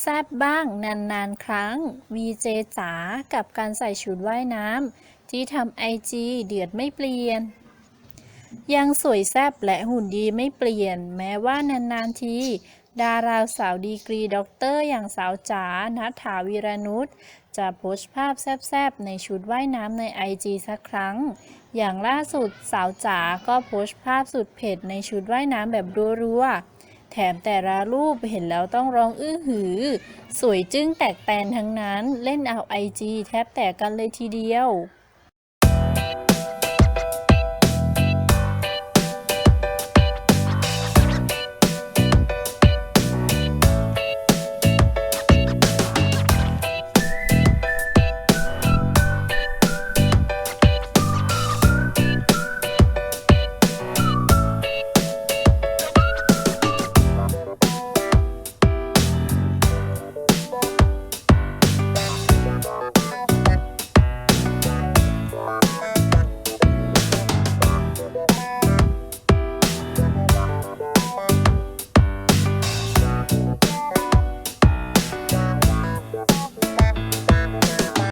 แซบบ้างนานๆ ครั้ง VJ จ๋ากับการใส่ชุดว่ายน้ำที่ทำไอจีเดือดไม่เปลี่ยน ยังสวยแซบและหุ่นดีไม่เปลี่ยน แม้ว่านานๆทีดาราสาวดีกรีด็อกเตอร์อย่างสาวจ๋านัฐาวีรนุชจะโพสต์ภาพแซบๆ ในชุดว่ายน้ำในไอจีสักครั้ง อย่างล่าสุดสาวจ๋าก็โพสต์ภาพสุดเผ็ดในชุดว่ายน้ำแบบรัวๆ ถมแต่ละรูปเห็นแล้วต้องร้องอื้อหือ สวยจึ้งแตกแตนทั้งนั้น เล่นเอาไอจีแทบแตกกันเลยทีเดียว